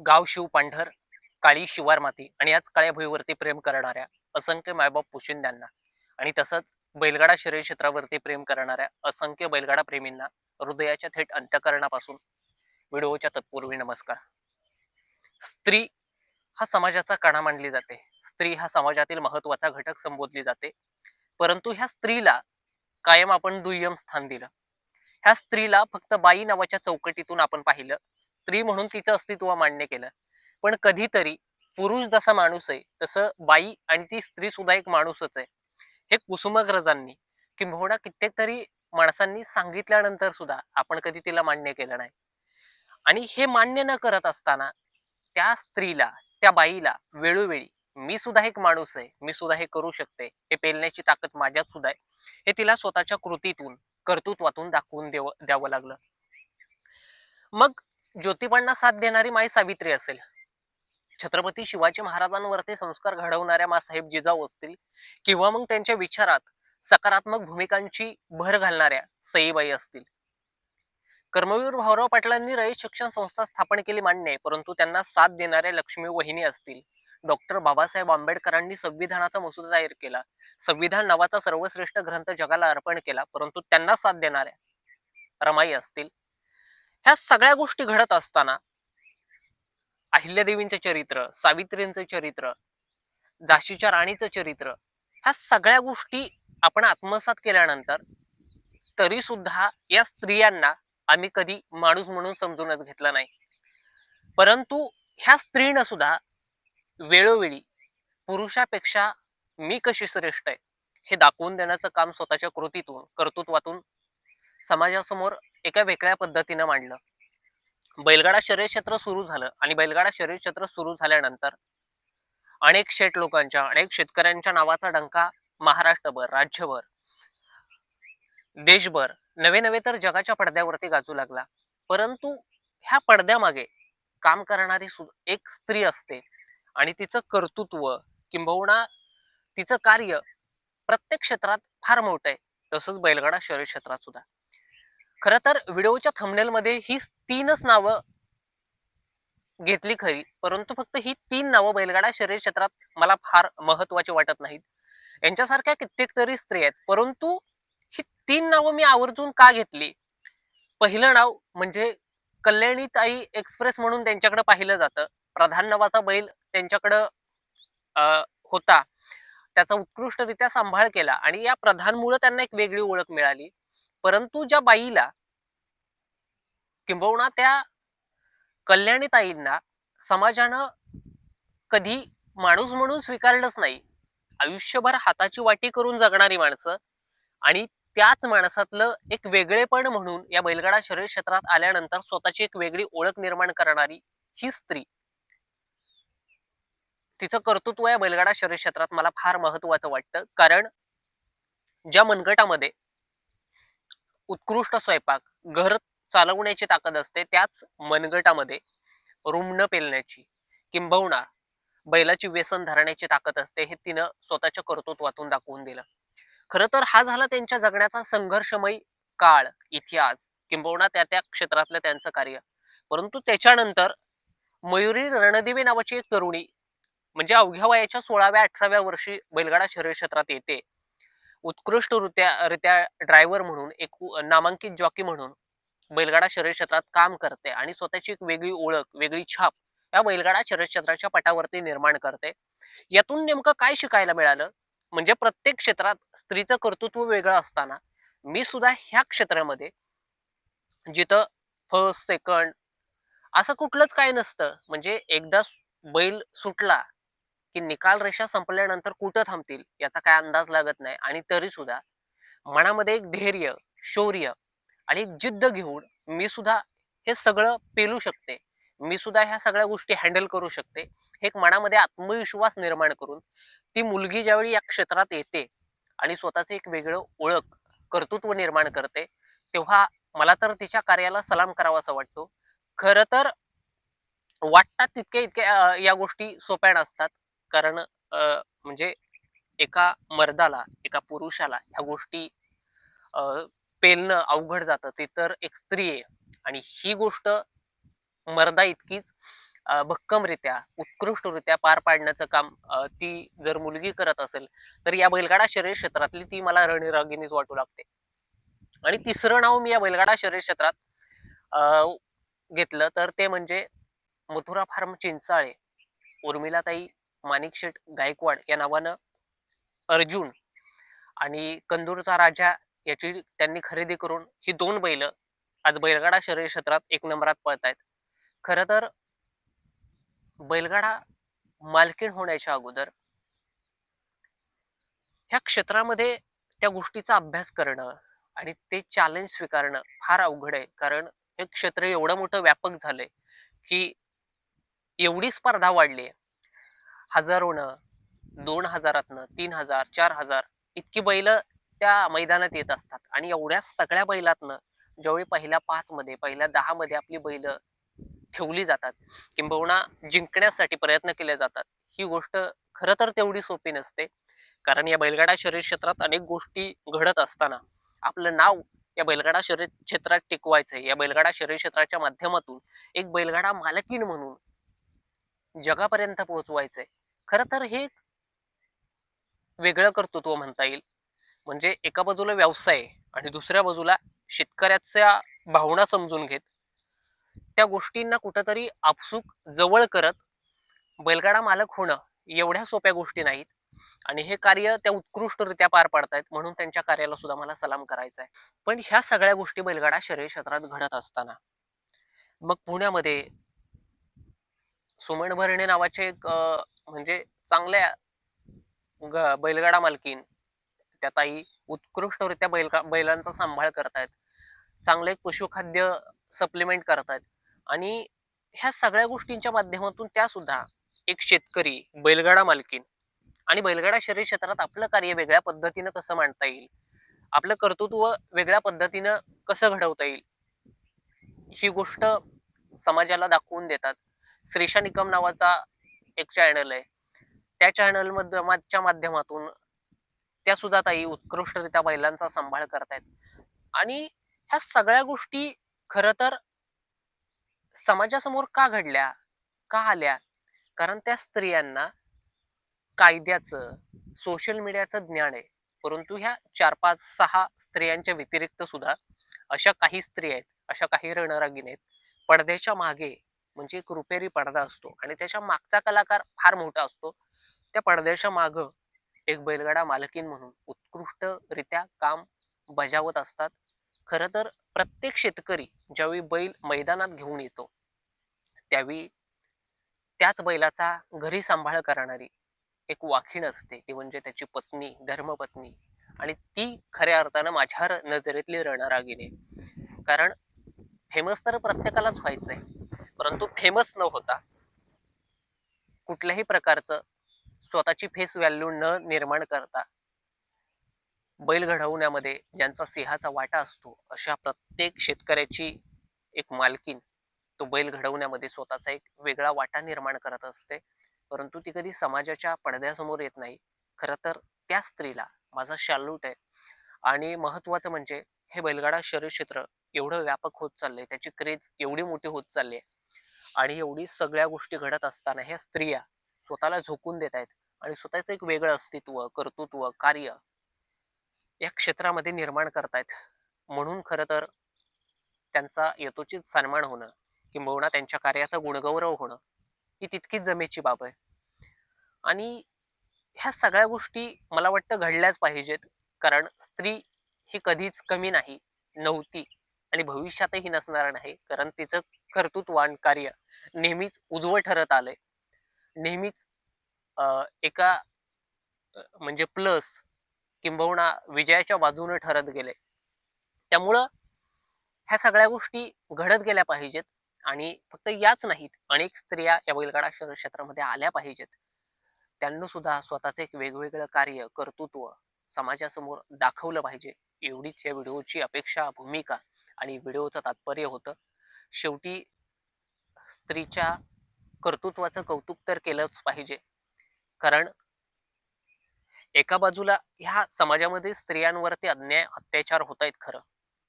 गाव शिव पांढर काळी शिवार माती आणि याच काळ्या भुईवरती प्रेम करणाऱ्या असंख्य मायबाप पोशिंद्यांना आणि तसंच बैलगाडा शरीर क्षेत्रावरती प्रेम करणाऱ्या असंख्य बैलगाडा प्रेमींना हृदयाच्या थेट अंत्यकरणापासून व्हिडिओच्या तत्पूर्वी नमस्कार. स्त्री हा समाजाचा कणा मानली जाते. स्त्री हा समाजातील महत्त्वाचा घटक संबोधली जाते. परंतु ह्या स्त्रीला कायम आपण दुय्यम स्थान दिलं. ह्या स्त्रीला फक्त बाई नावाच्या चौकटीतून आपण पाहिलं. स्त्री म्हणून तिचं अस्तित्व मान्य केलं. पण कधीतरी पुरुष जसा माणूस आहे तसं बाई आणि ती स्त्री सुद्धा एक माणूसच आहे. हे कुसुमाग्रजांनी किंबहुना कित्येक तरी माणसांनी सांगितल्यानंतर सुद्धा आपण कधी तिला मान्य केलं नाही. आणि हे मान्य न करत असताना त्या स्त्रीला त्या बाईला वेळोवेळी मी सुद्धा एक माणूस आहे मी सुद्धा हे करू शकते हे पेलण्याची ताकद माझ्यात सुद्धा आहे हे तिला स्वतःच्या कृतीतून कर्तृत्वातून दाखवून देव द्यावं लागलं. मग ज्योतिबांना साथ देणारी माई सावित्री असेल. छत्रपती शिवाजी महाराजांवरती संस्कार घडवणाऱ्या मासाहेब जिजाऊ असतील किंवा मग त्यांच्या विचारात सकारात्मक भूमिकांची भर घालणाऱ्या सईबाई असतील. कर्मवीर भाऊराव पाटलांनी रयत शिक्षण संस्था स्थापन केली मान्य आहे परंतु त्यांना साथ देणाऱ्या लक्ष्मी वहिनी असतील. डॉक्टर बाबासाहेब आंबेडकरांनी संविधानाचा मसुदा जाहीर केला संविधान नावाचा सर्वश्रेष्ठ ग्रंथ जगाला अर्पण केला परंतु त्यांना साथ देणाऱ्या रमाई असतील. ह्या सगळ्या गोष्टी घडत असताना अहिल्यादेवींचं चरित्र सावित्रींचं चरित्र झाशीच्या राणीचं चरित्र ह्या सगळ्या गोष्टी आपण आत्मसात केल्यानंतर तरी सुद्धा या स्त्रियांना आम्ही कधी माणूस म्हणून समजूनच घेतला नाही. परंतु ह्या स्त्रीनं सुद्धा वेळोवेळी पुरुषापेक्षा मी कशी श्रेष्ठ आहे हे दाखवून देण्याचं काम स्वतःच्या कृतीतून कर्तृत्वातून समाजासमोर एका वेगळ्या पद्धतीनं मांडलं. बैलगाडा शर्यत क्षेत्र सुरू झालं आणि बैलगाडा शर्यत क्षेत्र सुरू झाल्यानंतर अनेक शेठ लोकांच्या अनेक शेतकऱ्यांच्या नावाचा डंका महाराष्ट्रभर राज्यभर देशभर नवे नवे तर जगाच्या पडद्यावरती गाजू लागला. परंतु ह्या पडद्यामागे काम करणारी सु एक स्त्री असते आणि तिचं कर्तृत्व किंबहुना तिचं कार्य प्रत्येक क्षेत्रात फार मोठं आहे. तसंच बैलगाडा शहरी क्षेत्रात सुद्धा. खरं तर व्हिडिओच्या थंबनेलमध्ये ही तीनच नावं घेतली खरी परंतु फक्त ही तीन नावं बैलगाडा शरीर क्षेत्रात मला फार महत्वाची वाटत नाहीत. यांच्यासारख्या कित्येक तरी स्त्री आहेत परंतु ही तीन नावं मी आवर्जून का घेतली? पहिलं नाव म्हणजे कल्याणीताई एक्सप्रेस म्हणून त्यांच्याकडे पाहिलं जातं. प्रधान नावाचा बैल त्यांच्याकडं अं, होता. त्याचा उत्कृष्टरित्या सांभाळ केला आणि या प्रधानमुळे त्यांना एक वेगळी ओळख मिळाली. परंतु ज्या बाईला किंबहुना त्या कल्याणीताईंना समाजानं कधी माणूस म्हणून स्वीकारलंच नाही आयुष्यभर हाताची वाटी करून जगणारी माणसं आणि त्याच माणसातलं एक वेगळेपण म्हणून या बैलगाडा शरीर क्षेत्रात आल्यानंतर स्वतःची एक वेगळी ओळख निर्माण करणारी ही स्त्री. तिचं कर्तृत्व या बैलगाडा शरीर क्षेत्रात मला फार महत्वाचं वाटतं. कारण ज्या मनगटामध्ये उत्कृष्ट स्वयंपाक घर चालवण्याची ताकद असते त्याच मनगटामध्ये रुमणं पेलण्याची किंबहुना बैलाची व्यसन धरण्याची ताकद असते हे तिनं स्वतःच्या कर्तृत्वातून दाखवून दिलं. खरं तर हा झाला त्यांच्या जगण्याचा संघर्षमय काळ इतिहास किंबहुना त्या त्या क्षेत्रातलं त्यांचं कार्य. परंतु त्याच्यानंतर मयुरी रणदेवी नावाची एक तरुणी म्हणजे अवघ्या वयाच्या सोळाव्या अठराव्या वर्षी बैलगाडा शरीर क्षेत्रात येते. उत्कृष्टरित्या रित्या ड्रायव्हर म्हणून एक नामांकित जॉकी म्हणून बैलगाडा शरीर क्षेत्रात काम करते आणि स्वतःची एक वेगळी ओळख वेगळी छाप या बैलगाडा शरीर क्षेत्राच्या पटावरती निर्माण करते. यातून नेमकं काय शिकायला मिळालं? म्हणजे प्रत्येक क्षेत्रात स्त्रीचं कर्तृत्व वेगळं असताना मी सुद्धा ह्या क्षेत्रामध्ये जिथं फर्स्ट सेकंड असं कुठलंच काय नसतं. म्हणजे एकदा बैल सुटला की निकाल रेषा संपल्यानंतर कुठं थांबतील याचा काय अंदाज लागत नाही आणि तरी सुद्धा मनामध्ये एक धैर्य शौर्य आणि एक जिद्द घेऊन मी सुद्धा हे सगळं पेलू शकते. मी सुद्धा ह्या सगळ्या गोष्टी हँडल करू शकते. हे एक मनामध्ये आत्मविश्वास निर्माण करून ती मुलगी ज्यावेळी या क्षेत्रात येते आणि स्वतःचं एक वेगळं ओळख कर्तृत्व निर्माण करते तेव्हा मला तर तिच्या कार्याला सलाम करावासा वाटतो. खरं तर वाटतात तितके इतक्या या गोष्टी सोप्या नसतात. कारण म्हणजे एका मर्दाला एका पुरुषाला ह्या गोष्टी पेलणं अवघड जातं. ती तर एक स्त्री आहे. आणि ही गोष्ट मर्दा इतकीच भक्कमरित्या उत्कृष्टरित्या पार पाडण्याचं काम ती जर मुलगी करत असेल तर या बैलगाडा शरीर क्षेत्रातली ती मला रणरागिणीच वाटू लागते. आणि तिसरं नाव मी या बैलगाडा शरीर क्षेत्रात घेतलं तर ते म्हणजे मथुरा फार्म चिंचाळे उर्मिलाताई माणिकशेठ गायकवाड या नावानं अर्जुन आणि कंदूरचा राजा याची त्यांनी खरेदी करून ही दोन बैल आज बैलगाडा शरीर क्षेत्रात एक नंबरात पळतायत. खरं तर बैलगाडा मालकीण होण्याच्या अगोदर ह्या क्षेत्रामध्ये त्या गोष्टीचा अभ्यास करणं आणि ते चॅलेंज स्वीकारणं फार अवघड आहे. कारण हे क्षेत्र एवढं मोठं व्यापक झालंय की एवढी स्पर्धा वाढली आहे हजारोनं दोन हजारातनं तीन हजार चार हजार इतकी बैल त्या मैदानात येत असतात. आणि एवढ्या सगळ्या बैलातनं ज्यावेळी पहिल्या पाच मध्ये पहिल्या दहा मध्ये आपली बैल ठेवली जातात किंबहुना जिंकण्यासाठी प्रयत्न केले जातात ही गोष्ट खरं तर तेवढी सोपी नसते. कारण या बैलगाडा शर्यत क्षेत्रात अनेक गोष्टी घडत असताना आपलं नाव या बैलगाडा शर्यत क्षेत्रात टिकवायचंय. या बैलगाडा शर्यत क्षेत्राच्या माध्यमातून एक बैलगाडा मालकीण म्हणून जगापर्यंत पोहोचवायचंय. खर तर हे वेगळं कर्तृत्व म्हणता येईल. म्हणजे एका बाजूला व्यवसाय आणि दुसऱ्या बाजूला शेतकऱ्याच्या भावना समजून घेत. त्या गोष्टींना कुठंतरी आपसूक जवळ करत बैलगाडा मालक होणं एवढ्या सोप्या गोष्टी नाहीत. आणि हे कार्य त्या उत्कृष्टरित्या पार पाडतायत म्हणून त्यांच्या कार्याला सुद्धा मला सलाम करायचा आहे पण ह्या सगळ्या गोष्टी बैलगाडा शरीर क्षेत्रात घडत असताना. मग पुण्यामध्ये सुमन भरणे नावाचे एक म्हणजे चांगल्या ग- बैलगाडा मालकीन त्या ताई उत्कृष्टरित्या बैलगा बैलांचा सांभाळ करतायत. चांगले एक पशुखाद्य सप्लिमेंट करतायत. आणि ह्या सगळ्या गोष्टींच्या माध्यमातून त्या सुद्धा एक शेतकरी बैलगाडा मालकीन आणि बैलगाडा शरीर क्षेत्रात आपलं कार्य वेगळ्या पद्धतीनं कसं मांडता येईल? आपलं कर्तृत्व वेगळ्या पद्धतीनं कसं घडवता येईल? ही गोष्ट समाजाला दाखवून देतात. श्रीशा निकम नावाचा एक चॅनल आहे. त्या चॅनल च्या माध्यमातून त्या सुद्धा ताई उत्कृष्टरित्या बैलांचा सांभाळ करतायत. आणि ह्या सगळ्या गोष्टी खरं तर समाजासमोर का घडल्या? का आल्या? कारण त्या स्त्रियांना कायद्याचं सोशल मीडियाचं ज्ञान आहे. परंतु ह्या चार पाच सहा स्त्रियांच्या व्यतिरिक्त सुद्धा अशा काही स्त्री आहेत अशा काही रणरागीण आहेत. पडद्याच्या मागे म्हणजे एक रुपेरी पडदा असतो आणि त्याच्या मागचा कलाकार फार मोठा असतो. त्या पडद्याच्या माग एक बैलगाडा मालकीन म्हणून उत्कृष्टरित्या काम बजावत असतात. खरं तर प्रत्येक शेतकरी ज्यावेळी बैल मैदानात घेऊन येतो त्यावेळी त्याच बैलाचा घरी सांभाळ करणारी एक वाखीण असते. ती म्हणजे त्याची पत्नी धर्मपत्नी आणि ती खऱ्या अर्थानं माझ्या नजरेतली रणरागिणी. कारण फेमस तर प्रत्येकालाच व्हायचंय. परंतु फेमस न होता कुठल्याही प्रकारचं स्वतःची फेस व्हॅल्यू न निर्माण करता बैल घडवण्यामध्ये ज्यांचा सिंहाचा वाटा असतो अशा प्रत्येक शेतकऱ्याची एक मालकीन तो बैल घडवण्यामध्ये स्वतःचा एक वेगळा वाटा निर्माण करत असते. परंतु ती कधी समाजाच्या पडद्यासमोर येत नाही. खरं तर त्या स्त्रीला माझा शालूट आहे. आणि महत्वाचं म्हणजे हे बैलगाडा शरीर क्षेत्र एवढं व्यापक होत चाललंय त्याची क्रेज एवढी मोठी होत चालली आहे. आणि एवढी सगळ्या गोष्टी घडत असताना ह्या स्त्रिया स्वतःला झोकून देत आहेत आणि स्वतःच एक वेगळं अस्तित्व कर्तृत्व कार्य या क्षेत्रामध्ये निर्माण करतायत. म्हणून खरं तर त्यांचा यथोचित सन्मान होणं किंबहुना त्यांच्या कार्याचा गुणगौरव होणं ही तितकीच जमेची बाब आहे. आणि ह्या सगळ्या गोष्टी मला वाटतं घडल्याच पाहिजेत कारण स्त्री ही कधीच कमी नाही नव्हती आणि भविष्यातही नसणार नाही कारण तिचं कर्तृत्व कार्य नेहमीच उजवं ठरत आलंय. नेहमीच अं, एका म्हणजे प्लस किंबहुना विजयाच्या बाजूने ठरत गेले त्यामुळं ह्या सगळ्या गोष्टी घडत गेल्या पाहिजेत आणि फक्त याच नाहीत अनेक स्त्रिया या बैलगाडा शहर क्षेत्रामध्ये आल्या पाहिजेत. त्यांना सुद्धा स्वतःचं एक वेगवेगळं कार्य कर्तृत्व समाजासमोर दाखवलं पाहिजे. एवढीच या व्हिडिओची अपेक्षा भूमिका आणि व्हिडिओचं तात्पर्य होतं. शेवटी स्त्रीच्या कर्तृत्वाचं कौतुक तर केलंच पाहिजे. कारण एका बाजूला ह्या समाजामध्ये स्त्रियांवरती अन्याय अत्याचार होत आहेत खरं.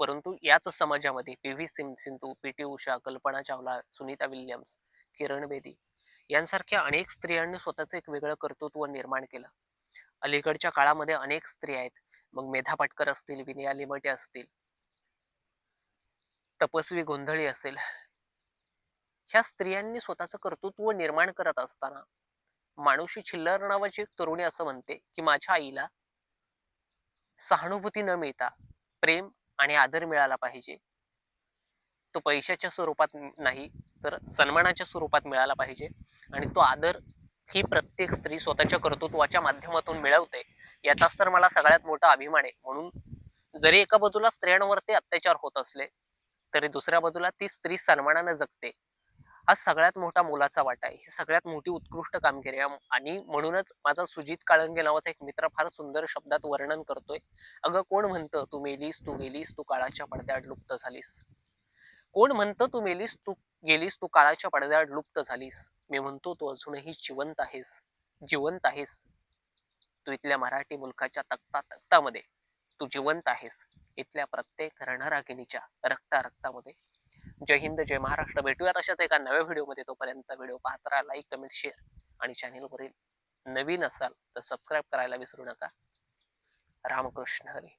परंतु याच समाजामध्ये P V Sindhu P T Usha Kalpana Chawla Sunita Williams Kiran Bedi यांसारख्या अनेक स्त्रियांनी स्वतःचं एक वेगळं कर्तृत्व निर्माण केलं. अलीकडच्या काळामध्ये अनेक स्त्रिया आहेत. मग मेधा पाटकर असतील विनया लिमटे असतील तपस्वी गोंधळी असेल. ह्या स्त्रियांनी स्वतःचं कर्तृत्व निर्माण करत असताना मानुषी छिल्लर नावाची एक तरुणी असं म्हणते की माझ्या आईला सहानुभूती न मिळता प्रेम आणि आदर मिळाला पाहिजे. तो पैशाच्या स्वरूपात नाही तर सन्मानाच्या स्वरूपात मिळाला पाहिजे आणि तो आदर ही प्रत्येक स्त्री स्वतःच्या कर्तृत्वाच्या माध्यमातून मिळवते. याचाच तर मला सगळ्यात मोठा अभिमान आहे. म्हणून जरी एका बाजूला स्त्रियांवरती अत्याचार होत असले तरी दुसऱ्या बाजूला ती स्त्री सन्मानानं जगते. हा सगळ्यात मोठा मोलाचा वाटा आहे. ही सगळ्यात मोठी उत्कृष्ट कामगिरी आहे. आणि म्हणूनच माझा सुजित काळंगे नावाचा एक मित्र फार सुंदर शब्दात वर्णन करतोय. अगं कोण म्हणतं तू मेलीस तू गेलीस तू काळाच्या पडद्याआड लुप्त झालीस. कोण म्हणतं तू मेलीस तू गेलीस तू काळाच्या पडद्याआड लुप्त झालीस. मी म्हणतो तू अजूनही जिवंत आहेस. जिवंत आहेस. तू इथल्या मराठी मुलकाच्या तक्ता तक्तामध्ये तू जिवंत आहेस. इथल्या प्रत्येक रणरागिणीच्या रक्ता रक्तामध्ये जय हिंद जय महाराष्ट्र. भेटूयात अशाच एका नव्या व्हिडिओमध्ये. तोपर्यंत व्हिडिओ पाहत राहा लाईक कमेंट शेअर आणि चॅनेलवरील नवीन असाल तर सबस्क्राईब करायला विसरू नका. रामकृष्ण हरी.